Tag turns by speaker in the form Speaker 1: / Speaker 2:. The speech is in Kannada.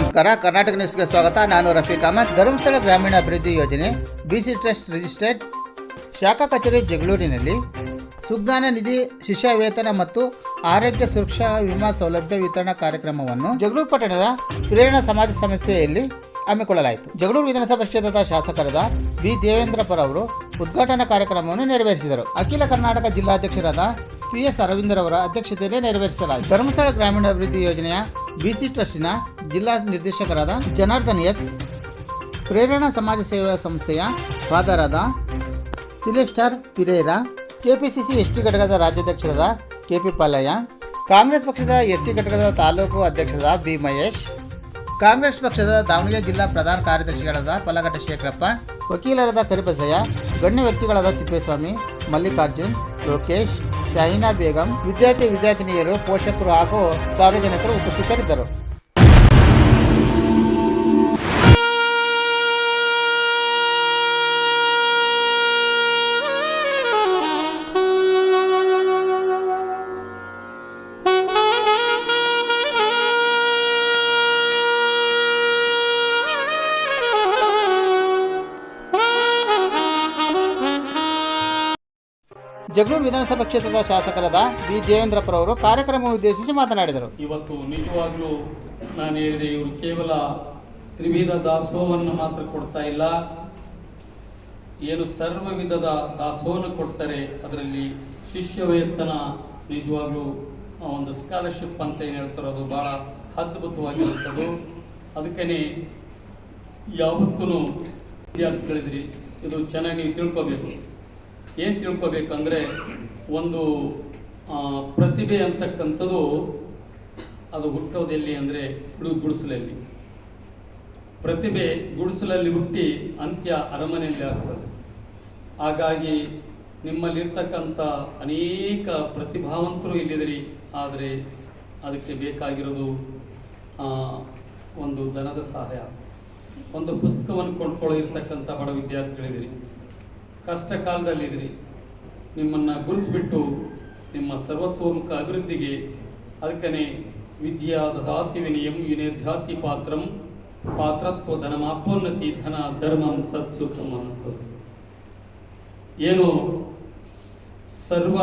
Speaker 1: ನಮಸ್ಕಾರ. ಕರ್ನಾಟಕ ನ್ಯೂಸ್ಗೆ ಸ್ವಾಗತ. ನಾನು ರಫೀಕ್ ಅಹಮದ್. ಧರ್ಮಸ್ಥಳ ಗ್ರಾಮೀಣ ಅಭಿವೃದ್ಧಿ ಯೋಜನೆ ಬಿಸಿ ಟ್ರಸ್ಟ್ ರಿಜಿಸ್ಟರ್ಡ್ ಶಾಖಾ ಕಚೇರಿ ಜಗಳೂರಿನಲ್ಲಿ ಸುಜ್ಞಾನ ನಿಧಿ, ಶಿಷ್ಯ ವೇತನ ಮತ್ತು ಆರೋಗ್ಯ ಸುರಕ್ಷಾ ವಿಮಾ ಸೌಲಭ್ಯ ವಿತರಣಾ ಕಾರ್ಯಕ್ರಮವನ್ನು ಜಗಳೂರು ಪಟ್ಟಣದ ಪ್ರೇರಣಾ ಸಮಾಜ ಸಂಸ್ಥೆಯಲ್ಲಿ ಹಮ್ಮಿಕೊಳ್ಳಲಾಯಿತು. ಜಗಳೂರು ವಿಧಾನಸಭಾ ಕ್ಷೇತ್ರದ ಶಾಸಕರಾದ ಬಿ ದೇವೇಂದ್ರಪುರ ಅವರು ಉದ್ಘಾಟನಾ ಕಾರ್ಯಕ್ರಮವನ್ನು ನೆರವೇರಿಸಿದರು. ಅಖಿಲ ಕರ್ನಾಟಕ ಜಿಲ್ಲಾಧ್ಯಕ್ಷರಾದ ಪಿ. ಎಸ್. ಅರವಿಂದರವರ ಅಧ್ಯಕ್ಷತೆಯಲ್ಲಿ ನೆರವೇರಿಸಲಾಯಿತು. ಧರ್ಮಸ್ಥಳ ಗ್ರಾಮೀಣ ಅಭಿವೃದ್ಧಿ ಯೋಜನೆಯ ಬಿಸಿ ಟ್ರಸ್ಟಿನ ಜಿಲ್ಲಾ ನಿರ್ದೇಶಕರಾದ ಜನಾರ್ದನ್ ಎಸ್, ಪ್ರೇರಣಾ ಸಮಾಜ ಸೇವಾ ಸಂಸ್ಥೆಯ ಫಾದರಾದ ಸಿಲೆಸ್ಟರ್ ಪಿರೇರಾ, ಕೆಪಿಸಿಸಿ ಎಸ್ಟಿ ಘಟಕದ ರಾಜ್ಯಾಧ್ಯಕ್ಷರಾದ ಕೆ ಪಿ ಪಾಲಯ್ಯ, ಕಾಂಗ್ರೆಸ್ ಪಕ್ಷದ ಎಸ್ ಸಿ ಘಟಕದ ತಾಲೂಕು ಅಧ್ಯಕ್ಷರಾದ ಬಿ ಮಹೇಶ್, ಕಾಂಗ್ರೆಸ್ ಪಕ್ಷದ ದಾವಣಗೆರೆ ಜಿಲ್ಲಾ ಪ್ರಧಾನ ಕಾರ್ಯದರ್ಶಿಗಳಾದ ಪಲ್ಲಘಟ್ಟ ಶೇಖರಪ್ಪ, ವಕೀಲರಾದ ಕರಿಬಸಯ್ಯ, ಗಣ್ಯ ವ್ಯಕ್ತಿಗಳಾದ ತಿಪ್ಪೇಸ್ವಾಮಿ, ಮಲ್ಲಿಕಾರ್ಜುನ್, ಲೋಕೇಶ್, ಶಾಹಿನಾ ಬೇಗಂ, ವಿದ್ಯಾರ್ಥಿ ವಿದ್ಯಾರ್ಥಿನಿಯರು, ಪೋಷಕರು ಹಾಗೂ ಸಾರ್ವಜನಿಕರು ಉಪಸ್ಥಿತರಿದ್ದರು. ಜಗಳೂರು ವಿಧಾನಸಭಾ ಕ್ಷೇತ್ರದ ಶಾಸಕರಾದ ಬಿ ದೇವೇಂದ್ರಪ್ಪರವರು ಕಾರ್ಯಕ್ರಮ ಉದ್ದೇಶಿಸಿ ಮಾತನಾಡಿದರು.
Speaker 2: ಇವತ್ತು ನಿಜವಾಗ್ಲೂ ನಾನು ಹೇಳಿದೆ, ಇವರು ಕೇವಲ ತ್ರಿವಿಧ ದಾಸೋಹವನ್ನು ಮಾತ್ರ ಕೊಡ್ತಾ ಇಲ್ಲ. ಏನು ಸರ್ವ ವಿಧದ ದಾಸೋಹವನ್ನು ಕೊಡ್ತಾರೆ. ಅದರಲ್ಲಿ ಶಿಷ್ಯ ವೇತನ ನಿಜವಾಗ್ಲೂ ಒಂದು ಸ್ಕಾಲರ್ಶಿಪ್ ಅಂತ ಏನು ಹೇಳ್ತಾರೋ ಅದು ಬಹಳ ಅದ್ಭುತವಾಗಿರುತ್ತದೆ. ಅದಕ್ಕೇ ಯಾವತ್ತೂ ವಿದ್ಯಾರ್ಥಿಗಳಿದ್ರಿ ಇದು ಚೆನ್ನಾಗಿ ತಿಳ್ಕೊಬೇಕು. ಏನು ತಿಳ್ಕೊಬೇಕಂದ್ರೆ ಒಂದು ಪ್ರತಿಭೆ ಅಂತಕ್ಕಂಥದ್ದು ಅದು ಹುಟ್ಟೋದೆಲ್ಲಿ ಅಂದರೆ ಗುಡು ಗುಡಿಸಲಲ್ಲಿ. ಪ್ರತಿಭೆ ಗುಡಿಸಲಲ್ಲಿ ಹುಟ್ಟಿ ಅಂತ್ಯ ಅರಮನೆಯಲ್ಲಿ ಆಗ್ತದೆ. ಹಾಗಾಗಿ ನಿಮ್ಮಲ್ಲಿರ್ತಕ್ಕಂಥ ಅನೇಕ ಪ್ರತಿಭಾವಂತರು ಇಲ್ಲಿದ್ರಿ ಆದರೆ ಅದಕ್ಕೆ ಬೇಕಾಗಿರೋದು ಒಂದು ಧನದ ಸಹಾಯ. ಒಂದು ಪುಸ್ತಕವನ್ನು ಕೊಂಡ್ಕೊಳ್ಳೋ ಇರ್ತಕ್ಕಂಥ ಬಡ ವಿದ್ಯಾರ್ಥಿಗಳಿದಿರಿ ಕಷ್ಟ ಕಾಲದಲ್ಲಿದ್ದೀರಿ ನಿಮ್ಮನ್ನು ಗುರುತಿಸ್ಬಿಟ್ಟು ನಿಮ್ಮ ಸರ್ವತೋಮುಖ ಅಭಿವೃದ್ಧಿಗೆ ಅದಕ್ಕನೇ ವಿದ್ಯಾ ದಾತಿ ವಿನಯಂ ವಿನಯಧಾತಿ ಪಾತ್ರಂ ಪಾತ್ರತ್ವ ಧನಮಾಪೋನ್ನತಿ ಧನ ಧರ್ಮಂ ಸತ್ಸುಖಂ ಅನ್ನೋದು ಏನು ಸರ್ವ